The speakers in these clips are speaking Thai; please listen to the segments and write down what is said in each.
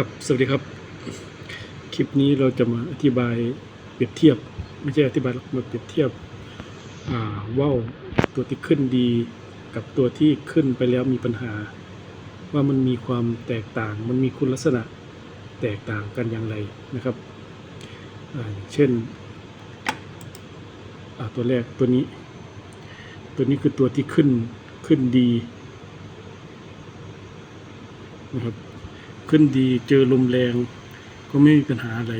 ครับ สวัสดีครับ คลิปนี้เราจะมาอธิบายเปรียบเทียบ ไม่ใช่อธิบายหรอกมาเปรียบเทียบอ่าว่าวตัวที่ขึ้นดีกับตัวที่ขึ้นไปแล้วมีปัญหา ว่ามันมีความแตกต่าง มันมีคุณลักษณะแตกต่างกันอย่างไรนะครับอย่างเช่นตัวแรกตัวนี้ ตัวนี้คือตัวที่ขึ้นขึ้นดีนะครับ ขึ้นดีเจอลมแรง ก็ไม่มีปัญหาอะไร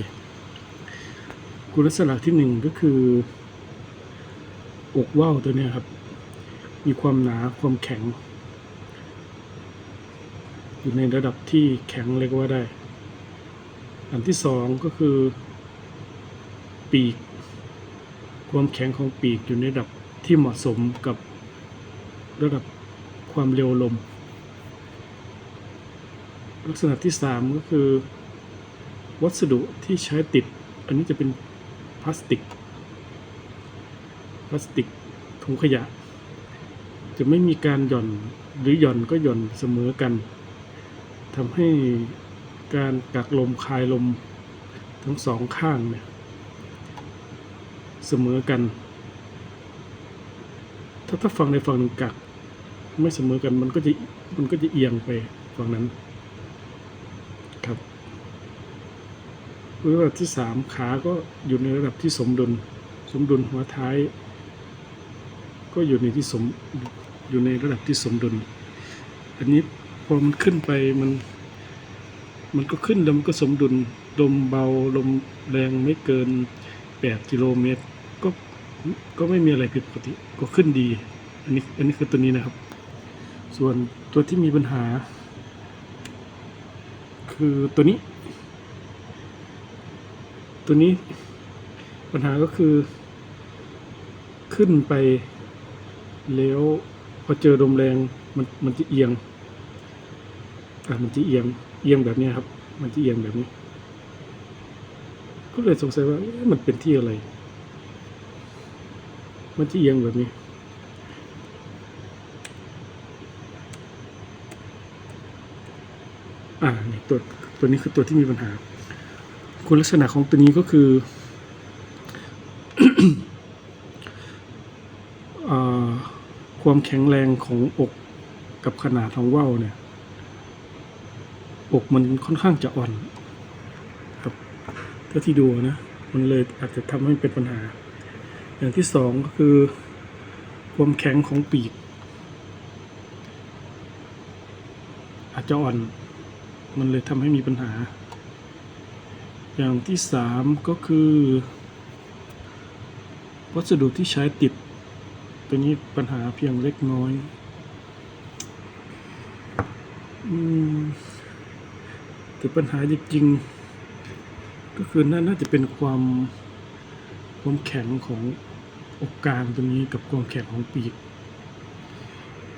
คุณลักษณะที่หนึ่งก็คือ อกว่าวตัวนี้ครับ มีความหนาความแข็ง อยู่ในระดับที่แข็งเลยกว่าได้ อันที่สองก็คือ ปีก ความแข็งของปีกอยู่ในระดับที่เหมาะสมกับระดับความเร็วลม ลักษณะที่สามก็คือ วัสดุที่ใช้ติด อันนี้จะเป็นพลาสติก พลาสติกถุงขยะ จะไม่มีการหย่อนหรือหย่อนก็หย่อนเสมอกันทำให้การกักลมคายลมทั้งสองข้างเนี่ยเสมอกัน ถ้าถ้าฝั่งในฝั่งหนึ่งกักไม่เสมอกันมันก็จะมันก็จะเอียงไปฝั่งนั้น ครับ ระดับที่สามขาก็อยู่ในระดับที่สมดุล สมดุลหัวท้าย ก็อยู่ในที่สมอยู่ในระดับที่สมดุล อันนี้พอมันขึ้นไปมันมันก็ขึ้นแล้วมันก็สมดุลลมเบาลมแรงไม่เกิน 8 กิโลเมตร ก็ก็ไม่มีอะไรผิดปกติก็ขึ้นดี อันนี้อันนี้คือตัวนี้นะครับ ส่วนตัวที่มีปัญหา คือตัวนี้ ตัวนี้ปัญหาก็คือ ขึ้นไปแล้วพอเจอลมแรงมันมันจะเอียงอะมันจะเอียงเอียงแบบนี้ครับ มันจะเอียงแบบนี้ ก็เลยสงสัยว่ามันเป็นที่อะไร มันจะเอียงแบบนี้อ่านี่ตัวตัวนี้คือตัวที่มีปัญหา คุณลักษณะของตัวนี้ก็คืออความแข็งแรงของอกกับขนาดของว่าวเนี่ย อกมันค่อนข้างจะอ่อนครับถ้าที่ดูนะ มันเลยอาจจะทำให้เป็นปัญหา อย่างที่สองก็คือ ความแข็งของปีก อาจจะอ่อน มันเลยทำให้มีปัญหา อย่างที่สามก็คือ วัสดุที่ใช้ติด ตัวนี้ปัญหาเพียงเล็กน้อยอืมแต่ปัญหาจริงๆก็คือน่าน่าจะเป็นความความแข็งของอกกลางตัวนี้กับความแข็งของปีก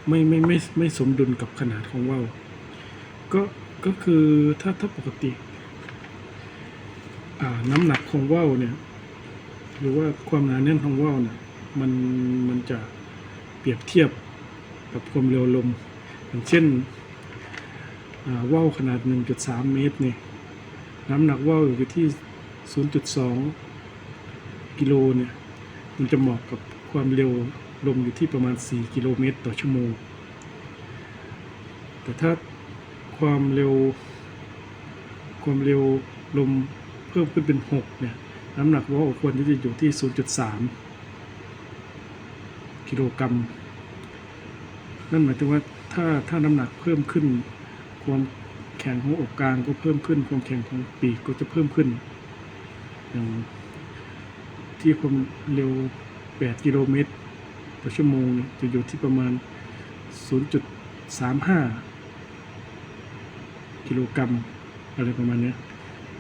ไม่ไม่ไม่ไม่สมดุลกับขนาดของว่าวก็ก็คือถ้าถ้าปกติ น้ำหนักของว่าวเนี่ย หรือว่าความหนาแน่นของว่าวเนี่ย มันมันจะเปรียบเทียบกับความเร็วลม อย่างเช่นว่าวขนาด 1.3 เมตรเนี่ยน้ำหนักว่าวอยู่ที่ 0.2 กิโลเนี่ย มันจะเหมาะกับความเร็วลมอยู่ที่ประมาณ 4 กิโลเมตรต่อชั่วโมง แต่ถ้าความเร็ว ความเร็วลม เพิ่มขึ้นเป็น 6 เนี่ย น้ำหนักว่าวควรที่จะอยู่ที่ 0.3 กิโลกรัม นั่นหมายถึงว่าถ้าถ้าน้ำหนักเพิ่มขึ้น ความแข็งของอกกลางก็เพิ่มขึ้น ความแข็งของปีกก็จะเพิ่มขึ้น อย่างที่ความเร็ว 8 กิโลเมตรต่อชั่วโมงเนี่ยจะอยู่ที่ประมาณ 0.35 กิโลกรัมอะไรประมาณเนี้ย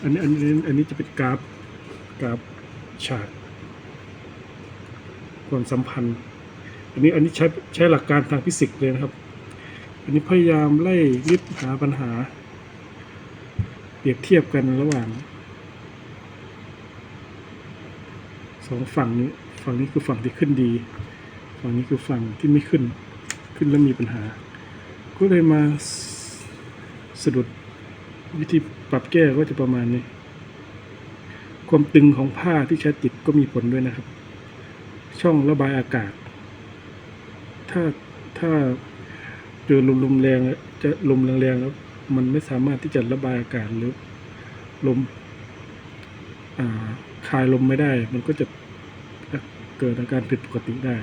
อันนี้อันนี้อันนี้จะเป็นกราฟกราฟฉากความสัมพันธ์ อันนี้อันนี้ใช้ใช้หลักการทางฟิสิกส์เลยนะครับ อันนี้พยายามไล่ลิดหาปัญหา เปรียบเทียบกันระหว่างสองฝั่งนี้ฝั่งนี้คือฝั่งที่ขึ้นดี ฝั่งนี้คือฝั่งที่ไม่ขึ้นขึ้นแล้วมีปัญหา ก็เลยมาสสะดุด วิธีปรับแก้ก็จะประมาณนี้ ความตึงของผ้าที่ใช้ติดก็มีผลด้วยนะครับ ช่องระบายอากาศ ถ้าถ้าเจอลมลมแรงจะลมแรงๆแล้วมันไม่สามารถที่จะระบายอากาศหรือลมอ่าคายลมไม่ได้ มันก็จะเกิดอาการผิดปกติได้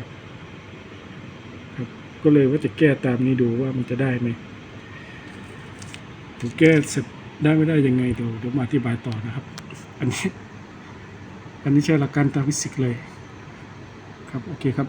ครับ ก็เลยว่าจะแก้ตามนี้ดูว่ามันจะได้ไหมถูกแก้เสร็จ ได้ไม่ได้ยังไงเดี๋ยวเดี๋ยวมาอธิบายต่อนะครับ อันนี้ อันนี้ใช้หลักการทางฟิสิกส์เลย ครับ โอเคครับ